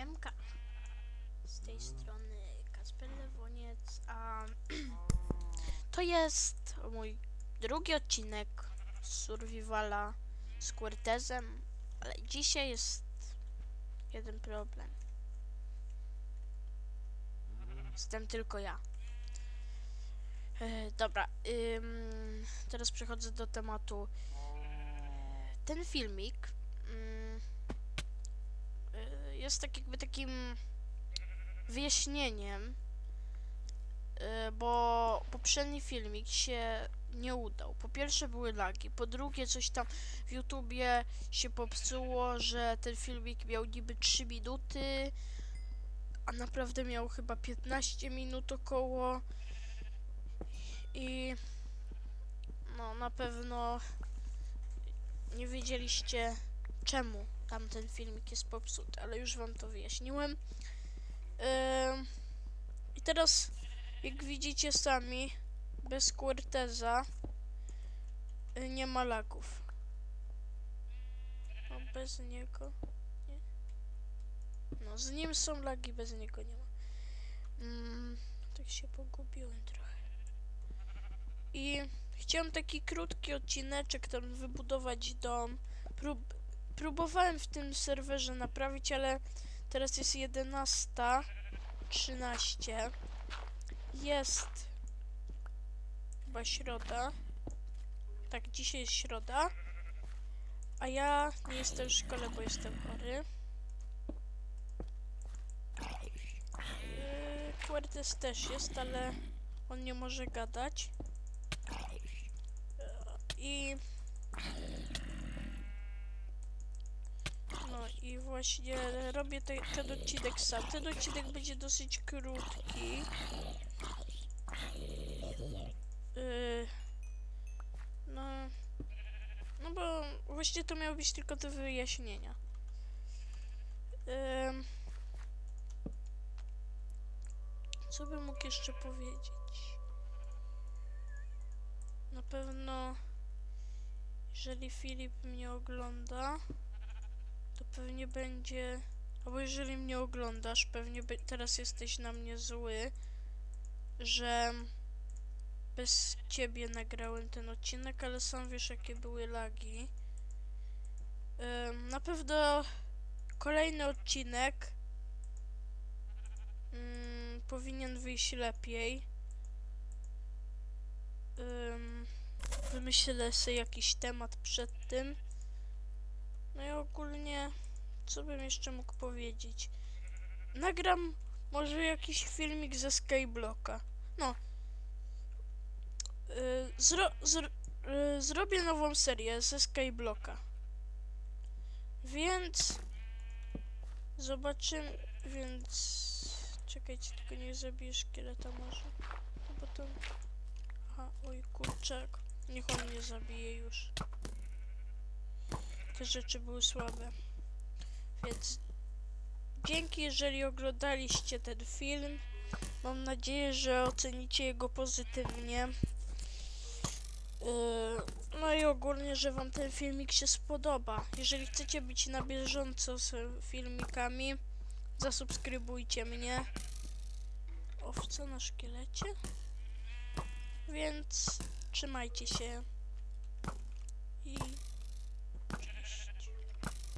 Siemka. Z tej strony Kasper Lewoniec, a to jest mój drugi odcinek Survivala z Cortezem, ale dzisiaj jest jeden problem. Jestem tylko ja. E, dobra, teraz przechodzę do tematu. Ten filmik jest tak jakby takim wyjaśnieniem, y, bo poprzedni filmik się nie udał. Po pierwsze były lagi, po drugie coś tam w YouTubie się popsuło, że ten filmik miał niby 3 minuty, a naprawdę miał chyba 15 minut około i no na pewno nie wiedzieliście czemu tamten filmik jest popsuty, ale już wam to wyjaśniłem. Ym, I teraz, jak widzicie sami, bez Corteza y, nie ma lagów. No bez niego nie. No z nim są lagi, bez niego nie ma. Mm, tak się pogubiłem trochę. I chciałem taki krótki odcineczek tam wybudować dom. Prób próbowałem w tym serwerze naprawić, ale teraz jest 11.13. Jest chyba środa. Tak, dzisiaj jest środa. A ja nie jestem w szkole, bo jestem chory. Yy, Quartes też jest, ale on nie może gadać. Yy, I No i właśnie robię te, ten odcinek sam. Ten odcinek będzie dosyć krótki. Yy, no, no bo właśnie to miało być tylko do wyjaśnienia. Ym, co bym mógł jeszcze powiedzieć? Na pewno, jeżeli Filip mnie ogląda, to pewnie będzie. Albo jeżeli mnie oglądasz, pewnie teraz jesteś na mnie zły, że bez ciebie nagrałem ten odcinek, ale sam wiesz, jakie były lagi. Ym, na pewno kolejny odcinek ym, powinien wyjść lepiej. Ym, wymyślę sobie jakiś temat przed tym. No i ogólnie, co bym jeszcze mógł powiedzieć? Nagram może jakiś filmik ze Skyblocka. No. Y, zro, y, zrobię nową serię ze Skyblocka. Więc zobaczymy, więc czekajcie, tylko nie zabiję szkieleta może. No bo to... Aha, oj kurczak. Niech on mnie zabije już te rzeczy były słabe. Więc dzięki, jeżeli oglądaliście ten film. Mam nadzieję, że ocenicie jego pozytywnie. Yy, no i ogólnie, że wam ten filmik się spodoba. Jeżeli chcecie być na bieżąco z filmikami, zasubskrybujcie mnie. Owca na szkielecie. Więc trzymajcie się